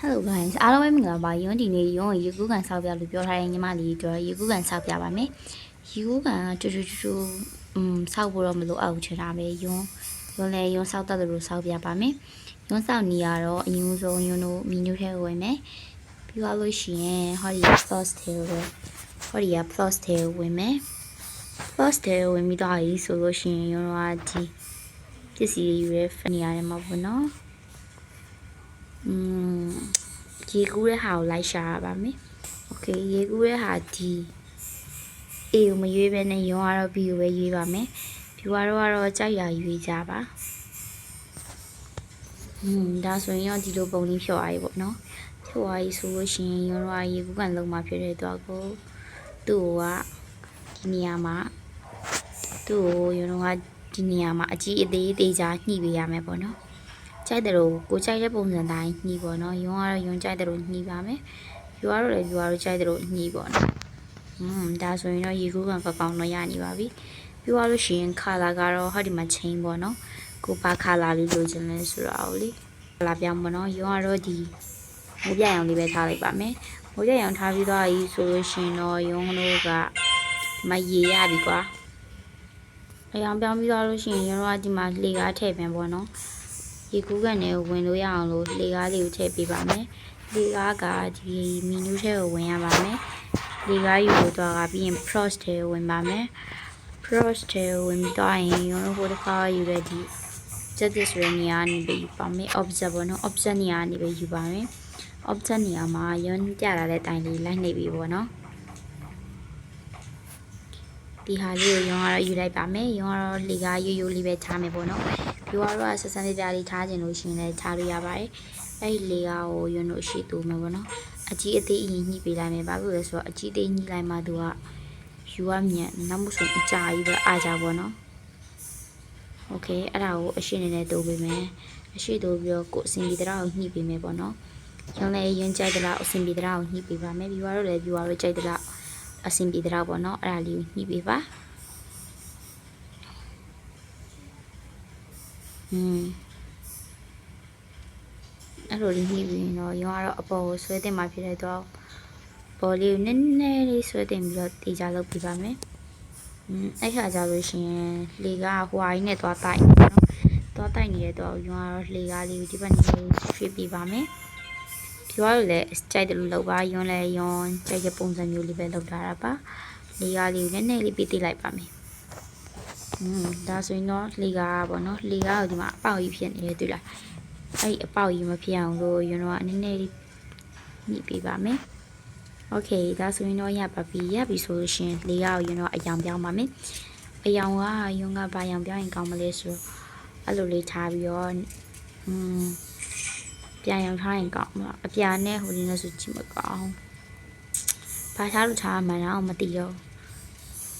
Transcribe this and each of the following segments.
Hello guys အားလုံးပဲမင်္ဂလာပါယွန်းဒီနေ့ယွန်းရေကူးကန်ဆောက်ပြလို့ပြောထားတဲ့ညီမလေးတို့ရေကူးကန်ဆောက်ပြပါမယ်ရေကူးကန်ကတူတူတူတူอืมဆောက်ဖို့တော့မလိုအပ်ဘူးချင်တာပဲယွန်းယွန်းလည်းယွန်းဆောက်တတ်တယ်လို့ဆောက်ပြပါမယ်ယွန်းဆောက်နေရတော့အရင်ဆုံးယွန်းတို့မီနူထဲဝင်မယ်ပြီးသွားလို့ရှိရင်ဟောဒီ sauce ထဲကိုဟောဒီက sauce ထဲကိုဝင်မယ် sauce ထဲကိုဝင်ပြီးတော့ရေးဆိုလို့ရှိရင်ယွန်းတို့ကဒီပစ္စည်းတွေယူရဲဖနေရတယ်မှာပေါ့နော် อืมရေကူးတဲ့ဟာကိုလိုက်ရှာရပါမယ်။ Okay ရေကူးတဲ့ဟာဒီ A ကိုမရွေးဘဲနဲ့ရုံကတော့ B ကိုပဲရွေးပါမယ်။ B ကတော့ကတော့ကြိုက်ရရွေးကြပါ။อืมဒါဆိုရင်တော့ဒီလိုပုံလေးဖြော်အားကြီးပေါ့နော်။ဖြော်အားကြီးဆိုလို့ရှိရင်ရုံတော့ရေကူးကန်လုံးမှာဖြစ်တဲ့တော့ကိုသူ့ကဒီနေရာမှာသူ့ကိုရုံတော့ကဒီနေရာမှာအကြီးအသေးသေးချာညှိပေးရမယ်ပေါ့နော်။ ကြိုက်တယ်လို့ကိုကြိုက်တဲ့ပုံစံတိုင်းညှိပေါ့နော်ယွန်းကတော့ယွန်းကြိုက်တယ်လို့ညှိပါမယ်ယူကတော့လည်းယူကတော့ကြိုက်တယ်လို့ညှိပေါ့နော်อืมဒါဆိုရင်တော့ရေကူးကန်ကောင်းတော့ရနေပါပြီပြီးသွားလို့ရှိရင်ခါလာကတော့ဟောဒီမှာချင်းပေါ့နော်ကိုပါခါလာလေးလိုချင်လဲဆိုတော့လေခါလာပြောင်းပေါ့နော်ယွန်းကတော့ဒီမိုးပြရောင်လေးပဲထားလိုက်ပါမယ်မိုးပြရောင်ထားပြီးသွားပြီဆိုလို့ရှိရင်တော့ယွန်းတို့ကဒီမှာရေရပြီကွာအရောင်ပြောင်းပြီးသွားလို့ရှိရင်ယွန်းတို့ကဒီမှာလေကားထည့်ပြန်ပေါ့နော် ရေကူးကန်ထဲကိုဝင်လို့ရအောင်လို့လေကားလေးကိုထည့်ပေးပါမယ်။လေကားကဒီမီနူးထဲကိုဝင်ရပါမယ်။လေကားယူလို့တော့ကပြီးရင် frost ထဲကိုဝင်ပါမယ်။ frost ထဲကိုဝင်ပြီးတော့ရင်ရုံးလို့ဟိုတစ်ခါယူတဲ့ဒီ justice ရနေရာနေပြီးယူပါမယ်။ object ပေါ့နော် object နေရာနေပြီးယူပါမယ်။ object နေရာမှာရုံးပြလာတဲ့တိုင်လေးလိုက်နေပြီပေါ့နော်။ဒီဟာလေးကိုရုံးကတော့ယူလိုက်ပါမယ်။ရုံးကတော့လေကားရိုးရိုးလေးပဲထားမယ်ပေါ့နော်။ ပြွားတော့ဆက်ဆန်းလေးပြားလေးထားခြင်းလို့ရှိရင်လည်းထားလို့ရပါတယ်အဲ့ဒီလေကားကိုရွံ့လို့ရှိတူမယ်ပေါ့နော်အကြီးအသေးအရင်ညှိပေးလိုက်မယ်ဘာလို့လဲဆိုတော့အကြီးသေးညှိလိုက်မှသူကယူရမြန်နောက်မှုဆိုအကြာကြီးပဲအားကြပေါ့နော်โอเคအဲ့ဒါကိုအရှိနေနဲ့တိုးပေးမယ်အရှိတိုးပြီးတော့ကိုအစင်ပြီးတဲ့အောင်ညှိပေးမယ်ပေါ့နော်ရုံလည်းရင်ကြိုက်တဲ့လောက်အစင်ပြီးတဲ့အောင်ညှိပေးပါမယ်ပြီးတော့လည်းပြီးတော့ကြိုက်တဲ့လောက်အစင်ပြီးတဲ့လောက်ပေါ့နော်အဲ့ဒါလေးကိုညှိပေးပါ อืมအဲ့လိုလေးညှိပြီးရင်တော့ရောကတော့အပေါ်ကိုဆွဲတင်มาဖြစ်တဲ့တော့ပေါ်လေးကိုနည်းနည်းလေးဆွဲတင်ပြီးတော့တေချာလုပ်ပြပါမယ်อืมအဲ့ခါကြလို့ရှိရင်လေကဟွာကြီးနဲ့သွားတိုက်နော်သွားတိုက်နေတဲ့တော့ရောကတော့လေကားလေးကိုဒီဘက်နေရွှေ့ပြပါမယ်ပြောရလဲကြိုက်တယ်လို့လုပ်ပါယွန်းလဲယွန်းကြိုက်တဲ့ပုံစံမျိုးလေးပဲလုပ်ထားတာပါလေကားလေးကိုနည်းနည်းလေးပြတိလိုက်ပါမယ် อืมဒါဆိုရင်တော့လေကားပေါ့နော်လေကားကိုဒီမှာအပေါက်ကြီးဖြစ်နေတယ်တွေ့လားအဲ့ဒီအပေါက်ကြီးမဖြစ်အောင်လို့ယွန်းတော့နည်းနည်းလေးညှိပေးပါမယ်โอเคဒါဆိုရင်တော့ရပါပြီရပြီဆိုလို့ရှိရင်လေကားကိုယွန်းတော့အယောင်ပြောင်းပါမယ်အယောင်ကယွန်းကဘာယောင်ပြောင်းရင်ကောင်းမလဲဆိုတော့အဲ့လိုလေးထားပြီးတော့อืมပြန်ရောင်ထားရင်ကောင်းမှာအပြာနဲ့ဟိုလေးနဲ့ဆိုကြည့်မကောင်းဘာထားလို့ထားမှန်းတော့မသိတော့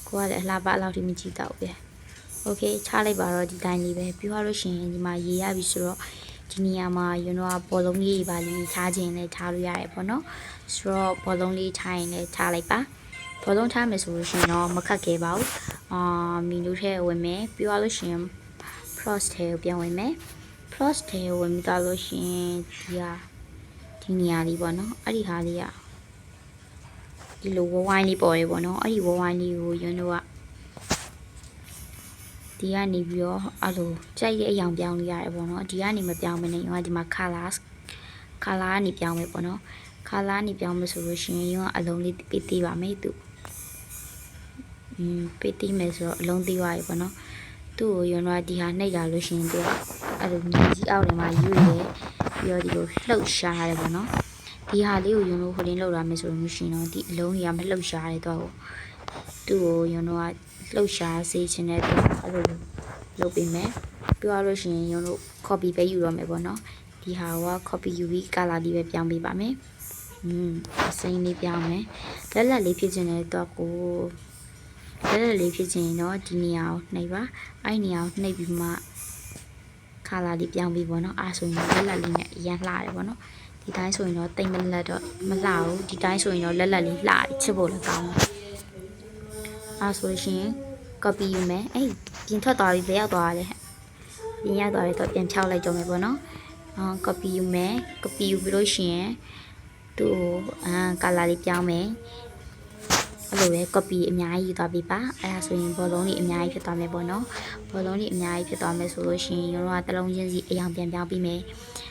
ကိုကလည်းအလှပအလောက်ထိမကြည့်တော့ဘူး โอเคချလိုက်ပါတော့ဒီတိုင်းလေးပဲပြီးသွားလို့ရှိရင်ဒီမှာရေရပြီဆိုတော့ဒီနေရာမှာယူတော့ဘောလုံးလေးပါလေးထားခြင်းလည်းထားလို့ရတယ်ပေါ့နော်ဆိုတော့ဘောလုံးလေးထားရင်လည်းထားလိုက်ပါဘောလုံးထားမယ်ဆိုလို့ရှိရင်တော့မခက်ခဲပါဘူးအာမီနူထဲဝင်မယ်ပြီးသွားလို့ရှိရင် frost ထဲကိုပြန်ဝင်မယ် frost ထဲကိုဝင်ပြီးသွားလို့ရှိရင်ဒီဟာဒီနေရာလေးပေါ့နော်အဲ့ဒီဟာလေးကဒီလိုဝဝိုင်းလေးပေါ်တယ်ပေါ့နော်အဲ့ဒီဝဝိုင်းလေးကိုယူတော့ ဒီကနေပြီးတော့အဲ့လိုကြိုက်တဲ့အယောင်ပြောင်းလို့ရတယ်ပေါ့နော်ဒီကနေမပြောင်းမနေရောဒီမှာ colors color ကနေပြောင်းမယ်ပေါ့နော် color ကနေပြောင်းမယ်ဆိုလို့ရှိရင်ရောအလုံးလေးပေးသေးပါမယ်သူอืมပေးသေးမယ်ဆိုတော့အလုံးသေးသွားပြီပေါ့နော်သူ့ကိုရောတော့ဒီဟာနှိပ်လာလို့ရှိရင်သူကအဲ့လိုညီကြီးအောက်ထဲမှာရွေ့တယ်ပြီးတော့ဒီလိုလှုပ်ရှားရတယ်ပေါ့နော်ဒီဟာလေးကိုယုံလို့ဟိုလင်းလှုပ်လာမယ်ဆိုလို့ရှိရင်တော့ဒီအလုံးကြီးကမလှုပ်ရှားတယ်တော့သူ့ကိုယုံတော့ လှုပ်ရှားစေချင်တဲ့သူအဲ့လိုလုပ်ပေးမယ်ပြီးတော့လို့ရှိရင်ယုံတို့ copy ပဲယူရမယ်ပေါ့နော်ဒီဟာက copy ယူပြီး color လေးပဲပြောင်းပေးပါမယ်อืมအစိမ်းလေးပြောင်းမယ်လက်လက်လေးဖြစ်ချင်တဲ့တော့ကိုလက်လက်လေးဖြစ်ချင်ရင်တော့ဒီနေရာကိုနှိပ်ပါအဲ့ဒီနေရာကိုနှိပ်ပြီးမှခါလာလေးပြောင်းပြီးပေါ့နော်အားဆိုရင်လက်လက်လေးနဲ့အရင်လှတယ်ပေါ့နော်ဒီတိုင်းဆိုရင်တော့တိတ်မလက်တော့မလှဘူးဒီတိုင်းဆိုရင်တော့လက်လက်လေးလှတယ်ချစ်ဖို့လည်းကောင်းတယ် အားဆိုရှင် copy ယူမယ်အဲ့ပြင်ထွက်သွားပြီဘယ်ရောက်သွားလဲပြင်ရောက်သွားပြီတော့ပြန်ဖြောက်လိုက်ကြမယ်ပေါ့နော်အာ copy ယူမယ် copy ယူပြီးလို့ရှိရင်သူ့ကိုအာ color လေးပြောင်းမယ်အဲ့လိုပဲ copy အများကြီးယူသွားပြီပါအဲ့ဒါဆိုရင်ဘောလုံးလေးအများကြီးဖြစ်သွားမယ်ပေါ့နော်ဘောလုံးလေးအများကြီးဖြစ်သွားမယ်ဆိုလို့ရှိရင်ရောကတစ်လုံးချင်းစီအယောင်ပြန်ပြောင်းပြီးမယ်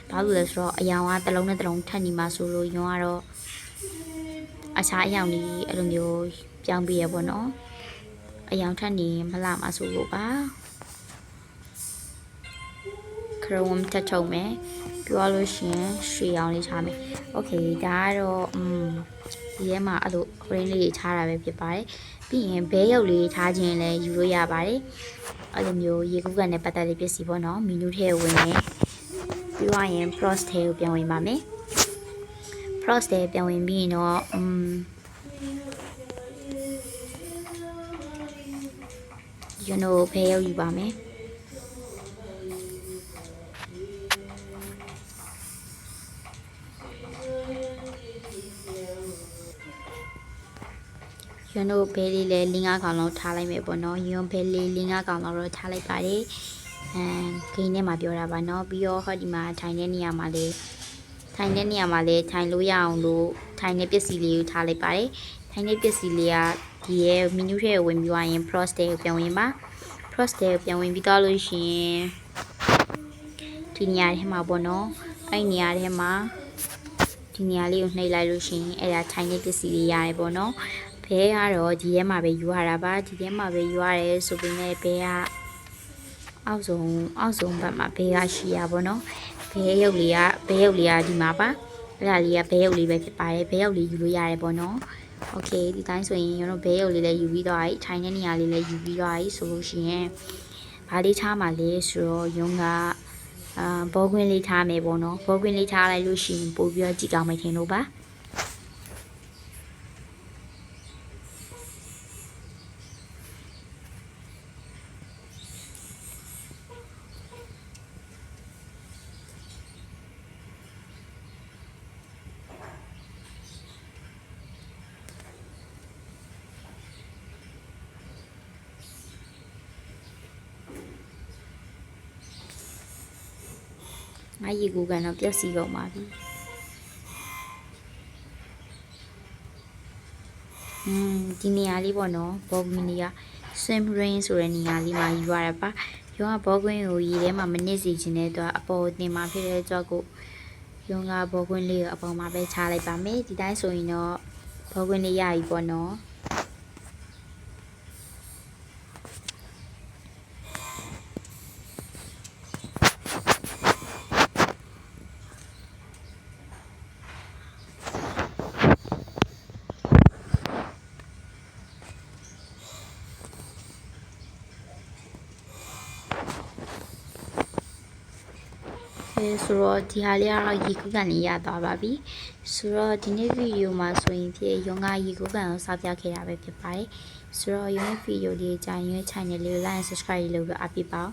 ဘာလို့လဲဆိုတော့အယောင်ကတစ်လုံးနဲ့တစ်လုံးထပ်နေမှာဆိုလို့ရောကတော့အခြားအယောင်လေးအဲ့လိုမျိုးပြောင်းပြီးရပေါ့နော် အယောင်ထပ်နေမလာမှာဆိုလို့ပါခရုံးတက်ချုံမယ်ပြောလို့ရှိရင်ရွှေအောင်လေးထားမယ်โอเคဒါကတော့อืมဒီထဲမှာအဲ့လို green လေးတွေထားတာပဲဖြစ်ပါတယ်ပြီးရင်ဘဲရုပ်လေးထားခြင်းလည်းယူလို့ရပါတယ်အဲ့လိုမျိုးရေကူးကန်နဲ့ပတ်သက်တဲ့ပစ္စည်းပေါ့နော်မီနူးထဲဝင်မယ်ပြီးသွားရင် frost ထဲကိုပြန်ဝင်ပါမယ် frost ထဲပြန်ဝင်ပြီးရင်တော့อืม ကျွန်တော်ဘဲရုပ်ယူပါမယ်ရွံတို့ဘဲလေးလည်းလင်းကားကောင်လောက်ထားလိုက်မယ်ပေါ့နော်ရွံဘဲလေးလင်းကားကောင်လောက်တော့ထားလိုက်ပါတယ်အမ်ဂိမ်းထဲမှာပြောတာပါနော်ပြီးတော့ဟောဒီမှာထိုင်တဲ့နေရာမှာလေထိုင်တဲ့နေရာမှာလေထိုင်လို့ရအောင်လို့ထိုင်တဲ့ပစ္စည်းလေးကိုထားလိုက်ပါတယ်ထိုင်တဲ့ပစ္စည်းလေးက ဒီရဲ့မီနူထဲကိုဝင်ပြီးသွားရင် frost ကိုပြန်ဝင်ပါ frost ကိုပြန်ဝင်ပြီးတော့လို့ရှိရင်ဒီနေရာထဲမှာပေါ့နော်အဲ့နေရာထဲမှာဒီနေရာလေးကိုနှိပ်လိုက်လို့ရှိရင်အဲ့ဒါထိုင်တဲ့ပစ္စည်းလေးရတယ်ပေါ့နော်ဘဲကတော့ဒီထဲမှာပဲယူရတာပါဒီထဲမှာပဲယူရတယ်ဆိုပေမဲ့ဘဲကအောက်ဆုံးအောက်ဆုံးဘက်မှာဘဲကရှိရပါတော့ဘဲရုပ်လေးကဘဲရုပ်လေးကဒီမှာပါအဲ့ဒါလေးကဘဲရုပ်လေးပဲဖြစ်ပါတယ်ဘဲရုပ်လေးယူလို့ရတယ်ပေါ့နော် โอเคဒီတိုင်းဆိုရင်ကျွန်တော်ဘဲရုပ်လေးလည်းယူပြီးတော့အဲ့ထိုင်တဲ့နေရာလေးလည်းယူပြီးတော့အဲ့ဆိုလို့ရှိရင်ဘာလေးထားမှလဲဆိုတော့ယုံကအာဘောခွင်းလေးထားမယ်ပေါ့နော်ဘောခွင်းလေးထားလိုက်လို့ရှိရင်ပို့ပြီးတော့ကြည့်ကောင်းမယ်ထင်လို့ပါ ငါရေကူကန်တော့ပျက်စီးကုန်ပါပြီอืมဒီနေရာလေးပေါ့နော်ဘောကွင်းလေးက swim rain ဆိုတဲ့နေရာလေးမှာယူရတာပါရုံးကဘောကွင်းကိုရေထဲမှာမနစ်စီခြင်းတဲ့အတွက်အပေါ်တင်မှာဖြစ်တဲ့အတွက်ကိုရုံးကဘောကွင်းလေးကိုအပေါ်မှာပဲချလိုက်ပါမယ်ဒီတိုင်းဆိုရင်တော့ဘောကွင်းလေးရပြီပေါ့နော် အဲဆိုတော့ဒီဟာလေးကတော့ရေကူးကန်လေးရသွားပါပြီဆိုတော့ဒီနေ့ဗီဒီယိုမှာဆိုရင်ဖြစ်ရုံကရေကူးကန်ကိုစပြခဲ့တာပဲဖြစ်ပါတယ်ဆိုတော့ရုံရဲ့ဗီဒီယိုလေးကြာရင် channel လေးကို like and subscribe လုပ်ပြီးအပြပါ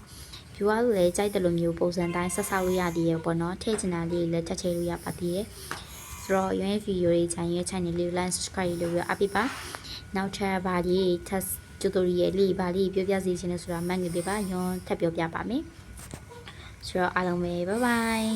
view အားလို့လည်းကြိုက်တယ်လို့မျိုးပုံစံတိုင်းဆက်ဆောက်လို့ရသေးရပေါ့နော်ထည့်ချင်တာလေးလည်းတက်ချေလို့ရပါသေးတယ်ဆိုတော့ရုံရဲ့ဗီဒီယိုလေးကြာရင် channel လေးကို like and subscribe လုပ်ပြီးအပြပါနောက်ထပ်ဗာလေး test tutorial လေးဗာလေးပြောပြစီခြင်းလဲဆိုတာမှတ်နေပေးပါရုံထပ်ပြောပြပါမယ် ชัวร์อาลองเมย์บ๊ายบาย